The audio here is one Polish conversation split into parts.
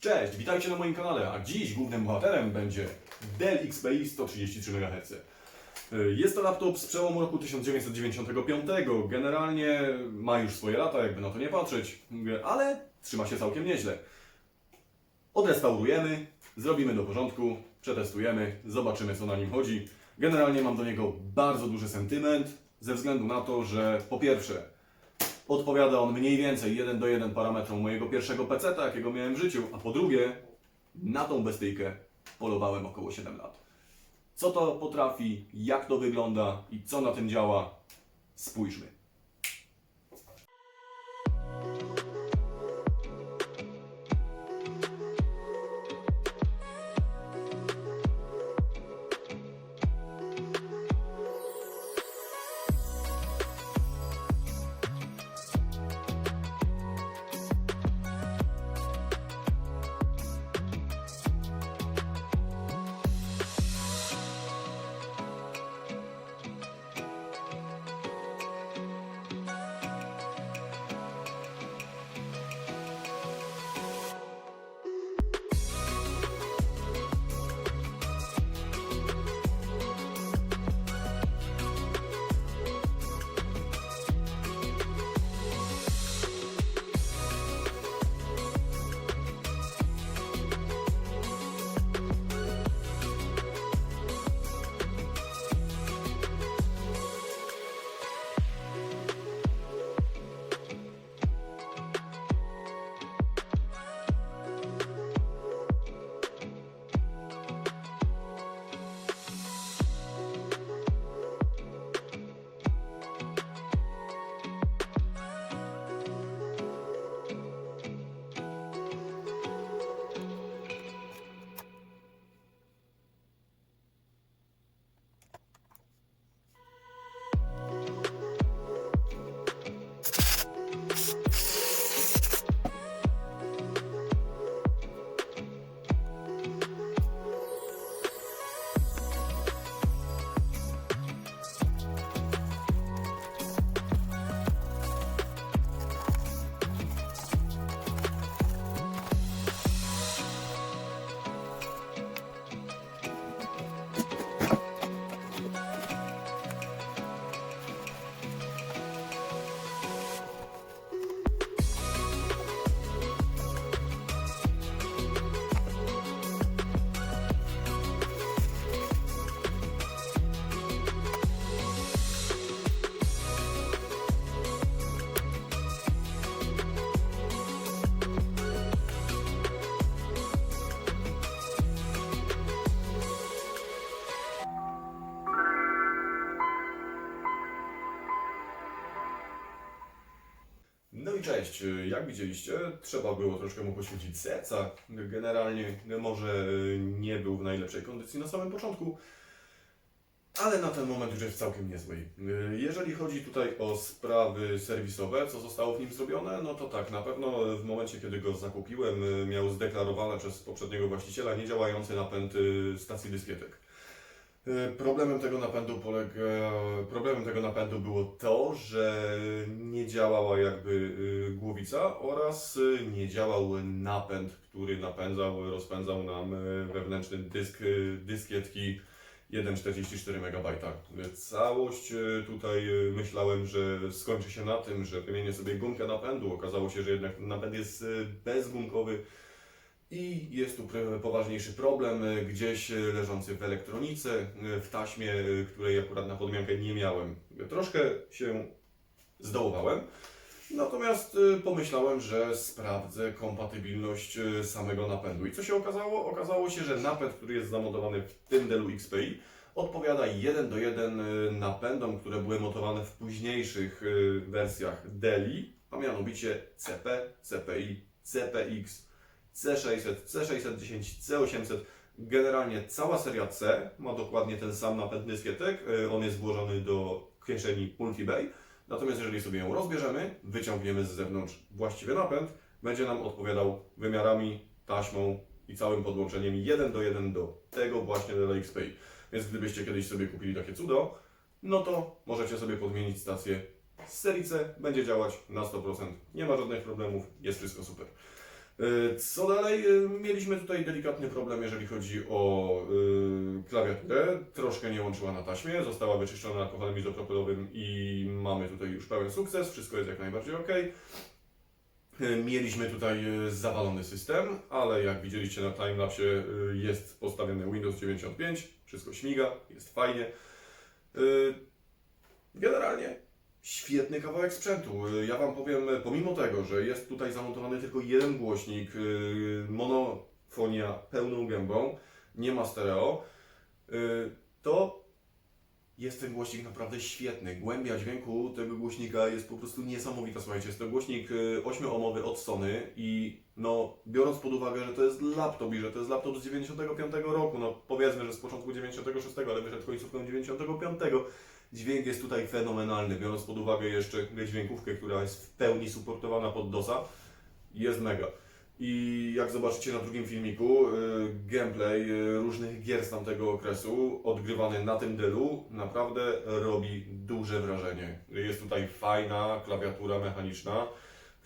Cześć, witajcie na moim kanale, a dziś głównym bohaterem będzie Dell XPI 133 MHz. Jest to laptop z przełomu roku 1995. Generalnie ma już swoje lata, jakby na to nie patrzeć, ale trzyma się całkiem nieźle. Odrestaurujemy, zrobimy do porządku, przetestujemy, zobaczymy co na nim chodzi. Generalnie mam do niego bardzo duży sentyment, ze względu na to, że po pierwsze odpowiada on mniej więcej 1 do 1 parametrom mojego pierwszego PC, jakiego miałem w życiu, a po drugie, na tą bestyjkę polowałem około 7 lat. Co to potrafi, jak to wygląda i co na tym działa, spójrzmy. Cześć. Jak widzieliście, trzeba było troszkę mu poświęcić serca. Generalnie może nie był w najlepszej kondycji na samym początku, ale na ten moment już jest całkiem niezłej. Jeżeli chodzi tutaj o sprawy serwisowe, co zostało w nim zrobione, no to tak, na pewno w momencie, kiedy go zakupiłem, miał zdeklarowane przez poprzedniego właściciela niedziałający napęd y, stacji dyskietek. Y, Problemem tego napędu problemem tego napędu było to, że nie działała jakby y, głowica oraz y, nie działał napęd, który napędzał, rozpędzał nam wewnętrzny dysk dyskietki 1,44 MB. Całość tutaj myślałem, że skończy się na tym, że wymienię sobie gumkę napędu. Okazało się, że jednak napęd jest bezgumkowy. I jest tu poważniejszy problem, y, gdzieś y, leżący w elektronice, y, w taśmie, której akurat na podmiankę nie miałem. Troszkę się zdołowałem, natomiast pomyślałem, że sprawdzę kompatybilność samego napędu. I co się okazało? Okazało się, że napęd, który jest zamontowany w tym Dellu XPI, odpowiada 1 do 1 y, napędom, które były montowane w późniejszych wersjach Deli, a mianowicie CP, CPI, CPX, C600, C610, C800. Generalnie cała seria C ma dokładnie ten sam napęd dyskietek. y, On jest włożony do kieszeni Multibay. Natomiast jeżeli sobie ją rozbierzemy, wyciągniemy z zewnątrz właściwy napęd, będzie nam odpowiadał wymiarami, taśmą i całym podłączeniem 1 do 1 do tego właśnie Dell XPI. Więc gdybyście kiedyś sobie kupili takie cudo, no to możecie sobie podmienić stację z serii C, będzie działać na 100%, nie ma żadnych problemów, jest wszystko super. Y, Co dalej? Y, Mieliśmy tutaj delikatny problem, jeżeli chodzi o y, klawiaturę. Troszkę nie łączyła na taśmie, została wyczyszczona alkoholem izopropylowym i mamy tutaj już pełen sukces. Wszystko jest jak najbardziej ok. Mieliśmy tutaj zawalony system, ale jak widzieliście na timelapsie jest postawiony Windows 95, wszystko śmiga, jest fajnie. Generalnie świetny kawałek sprzętu. Y, Ja Wam powiem, y, pomimo tego, że jest tutaj zamontowany tylko jeden głośnik, y, monofonia pełną gębą, nie ma stereo, to jest ten głośnik naprawdę świetny. Głębia dźwięku tego głośnika jest po prostu niesamowita. Słuchajcie, jest to głośnik y, 8-ohmowy od Sony i no, biorąc pod uwagę, że to jest laptop i że to jest laptop z 95 roku, no powiedzmy, że z początku 96, ale wyszedł końcówką 95, dźwięk jest tutaj fenomenalny, biorąc pod uwagę jeszcze dźwiękówkę, która jest w pełni supportowana pod DOSa, jest mega. I jak zobaczycie na drugim filmiku, y, gameplay y, różnych gier z tamtego okresu, odgrywany na tym delu, naprawdę robi duże wrażenie. Jest tutaj fajna klawiatura mechaniczna,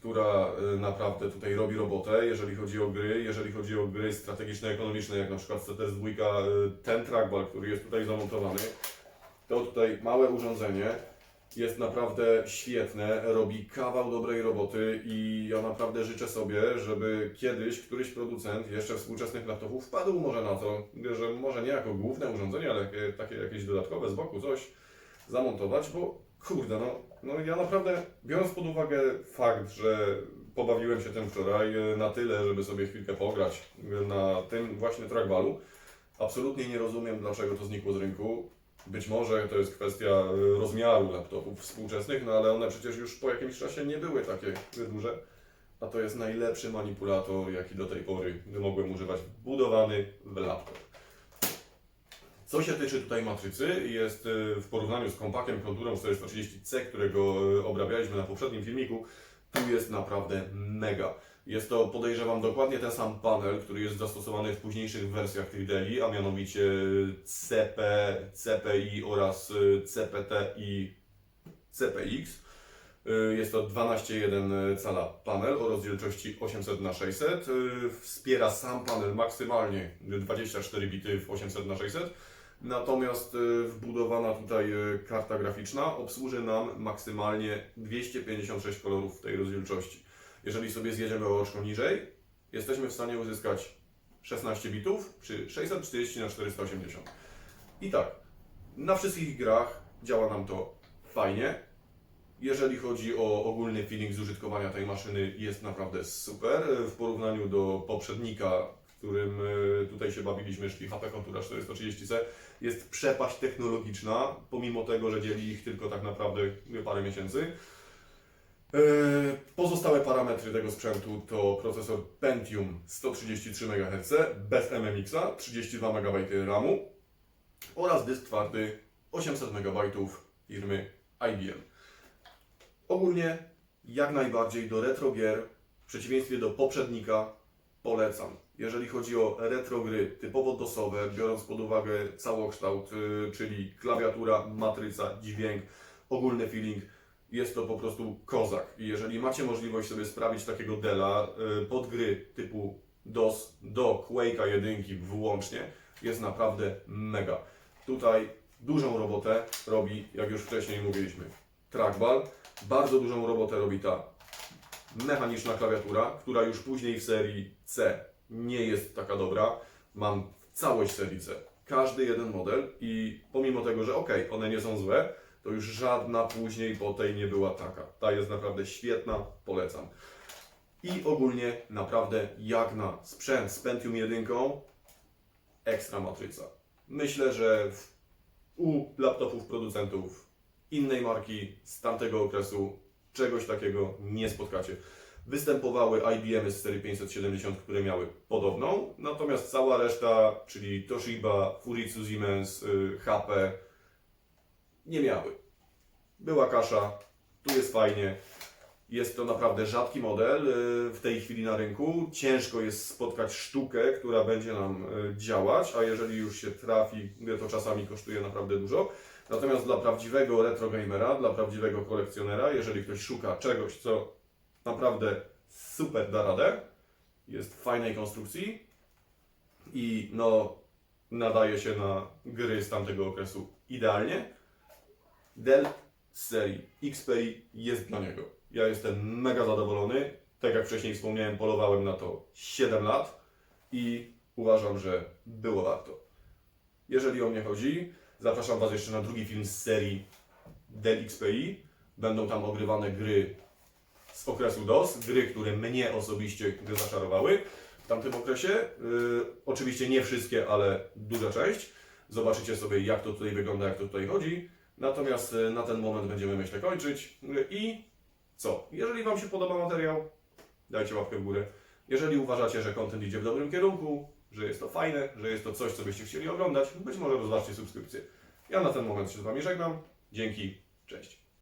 która y, naprawdę tutaj robi robotę, jeżeli chodzi o gry, jeżeli chodzi o gry strategiczne, ekonomiczne, jak na przykład CTS2, y, ten trackball, który jest tutaj zamontowany, to tutaj małe urządzenie jest naprawdę świetne, robi kawał dobrej roboty i ja naprawdę życzę sobie, żeby kiedyś któryś producent jeszcze współczesnych laptopów wpadł może na to, że może nie jako główne urządzenie, ale takie jakieś dodatkowe z boku coś zamontować, bo kurde, no, no ja naprawdę, biorąc pod uwagę fakt, że pobawiłem się tym wczoraj e, na tyle, żeby sobie chwilkę pograć e, na tym właśnie trackballu, absolutnie nie rozumiem, dlaczego to znikło z rynku. Być może to jest kwestia e, rozmiaru laptopów współczesnych, no ale one przecież już po jakimś czasie nie były takie duże. A to jest najlepszy manipulator, jaki do tej pory mogłem używać, wbudowany w laptop. Co się tyczy tutaj matrycy, jest e, w porównaniu z kompakiem Conturą 430C, którego e, obrabialiśmy na poprzednim filmiku, tu jest naprawdę mega. Jest to, podejrzewam, dokładnie ten sam panel, który jest zastosowany w późniejszych wersjach tych Deli, a mianowicie CP, CPI oraz y, CPT i CPX. Y, Jest to 12,1 cala panel o rozdzielczości 800 na 600 Y, Wspiera sam panel maksymalnie 24 bity w 800 na 600 Natomiast y, wbudowana tutaj y, karta graficzna obsłuży nam maksymalnie 256 kolorów w tej rozdzielczości. Jeżeli sobie zjedziemy oczko niżej, jesteśmy w stanie uzyskać 16 bitów przy 640 na 480 I tak, na wszystkich grach działa nam to fajnie. Jeżeli chodzi o ogólny feeling z użytkowania tej maszyny, jest naprawdę super. W porównaniu do poprzednika, którym y, tutaj się bawiliśmy, czyli HP Contura 430C, jest przepaść technologiczna, pomimo tego, że dzieli ich tylko tak naprawdę parę miesięcy. E, Pozostałe parametry tego sprzętu to procesor Pentium 133 MHz bez MMX-a, 32 MB RAMu oraz dysk twardy 800 MB firmy IBM. Ogólnie jak najbardziej do retro gier, w przeciwieństwie do poprzednika, polecam. Jeżeli chodzi o retro gry typowo dosowe, biorąc pod uwagę całokształt, y, czyli klawiatura, matryca, dźwięk, ogólny feeling, jest to po prostu kozak. I jeżeli macie możliwość sobie sprawić takiego dela y, pod gry typu DOS do Quake'a 1 włącznie, jest naprawdę mega. Tutaj dużą robotę robi, jak już wcześniej mówiliśmy, trackball. Bardzo dużą robotę robi ta mechaniczna klawiatura, która już później w serii C nie jest taka dobra. Mam całość serii C. Każdy jeden model i pomimo tego, że ok, one nie są złe, to już żadna później po tej nie była taka. Ta jest naprawdę świetna, polecam. I ogólnie naprawdę jak na sprzęt z Pentium 1 ekstra matryca. Myślę, że w, u laptopów producentów innej marki z tamtego okresu czegoś takiego nie spotkacie. Występowały IBM z serii 570, które miały podobną, natomiast cała reszta, czyli Toshiba, Fujitsu Siemens, y, HP, nie miały. Była kasza, tu jest fajnie. Jest to naprawdę rzadki model y, w tej chwili na rynku. Ciężko jest spotkać sztukę, która będzie nam y, działać, a jeżeli już się trafi, to czasami kosztuje naprawdę dużo. Natomiast dla prawdziwego retro gamera, dla prawdziwego kolekcjonera, jeżeli ktoś szuka czegoś, co naprawdę super da radę, jest w fajnej konstrukcji i no nadaje się na gry z tamtego okresu idealnie. Dell z serii XPI jest dla niego. Ja jestem mega zadowolony. Tak jak wcześniej wspomniałem, polowałem na to 7 lat i uważam, że było warto. Jeżeli o mnie chodzi, zapraszam Was jeszcze na drugi film z serii Dell XPI. Będą tam ogrywane gry z okresu DOS, gry, które mnie osobiście zaczarowały w tamtym okresie. Yy, oczywiście nie wszystkie, ale duża część. Zobaczycie sobie, jak to tutaj wygląda, jak to tutaj chodzi. Natomiast yy, na ten moment będziemy, myślę, kończyć. I co? Jeżeli Wam się podoba materiał, dajcie łapkę w górę. Jeżeli uważacie, że content idzie w dobrym kierunku, że jest to fajne, że jest to coś, co byście chcieli oglądać, być może rozważcie subskrypcję. Ja na ten moment się z Wami żegnam. Dzięki, cześć.